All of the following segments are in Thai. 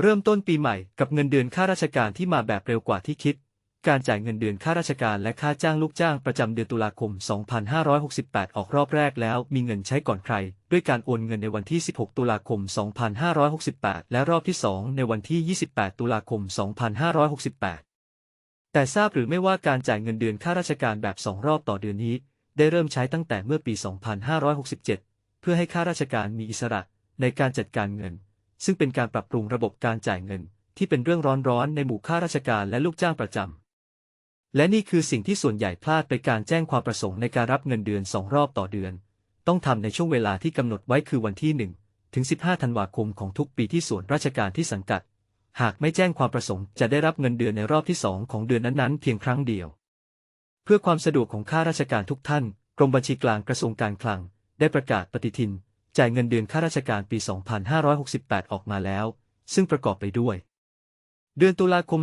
เริ่มต้นปีใหม่กับเงินเดือนข้าราชการที่มาแบบเร็วกว่าที่คิด การจ่ายเงินเดือนข้าราชการและค่าจ้างลูกจ้างประจำเดือนตุลาคม 2568 ออกรอบแรกแล้วมีเงินใช้ก่อนใคร ด้วยการโอนเงินในวันที่ 16 ตุลาคม 2568 และรอบที่ 2 ในวันที่ 28 ตุลาคม 2568 แต่ทราบหรือไม่ว่าการจ่ายเงินเดือนข้าราชการแบบ 2 รอบต่อเดือนนี้ ได้เริ่มใช้ตั้งแต่เมื่อปี 2567 เพื่อให้ข้าราชการมีอิสระในการจัดการเงิน ซึ่งเป็นการปรับปรุงระบบการจ่ายเงิน ที่เป็นเรื่องร้อนๆในหมู่ข้าราชการและลูกจ้างประจำ และนี่คือสิ่งที่ส่วนใหญ่พลาดไปการแจ้งความประสงค์ในการรับเงินเดือนสองรอบต่อเดือน ต้องทำในช่วงเวลาที่กำหนดไว้คือวันที่ 1 ถึง 15 ธันวาคมของทุกปีที่ส่วนราชการที่สังกัด หากไม่แจ้งความประสงค์จะได้รับเงินเดือนในรอบที่ 2 ของเดือนนั้นๆ เพียงครั้งเดียว เพื่อความสะดวกของข้าราชการทุกท่าน กรมบัญชีกลางกระทรวงการคลัง ได้ประกาศปฏิทิน จ่ายเงินเดือนข้าราชการปี 2568 ออกมาแล้ว ซึ่งประกอบไปด้วย เดือนตุลาคม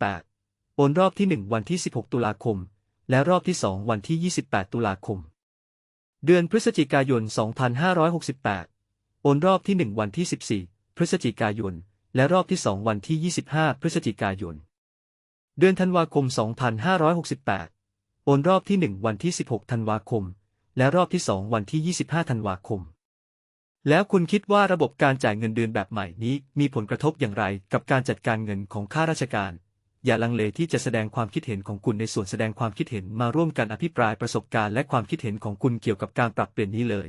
2568 โอนรอบที่ 1 วันที่ 16 ตุลาคม และรอบที่ 2 วันที่ 28 ตุลาคม เดือนพฤศจิกายน 2568 โอนรอบที่ 1 วันที่ 14 พฤศจิกายน และรอบที่ 2 วันที่ 25 พฤศจิกายน เดือนธันวาคม 2568 โอนรอบที่ 1 วันที่ 16 ธันวาคม และรอบที่ 2 วันที่ 25 ธันวาคม แล้วคุณคิดว่าระบบการจ่ายเงินเดือนแบบใหม่นี้ มีผลกระทบอย่างไรกับการจัดการเงินของข้าราชการ อย่าลังเลที่จะแสดงความคิดเห็นของคุณในส่วนแสดงความคิดเห็นมาร่วมกันอภิปรายประสบการณ์และความคิดเห็นของคุณเกี่ยวกับการปรับเปลี่ยนนี้เลย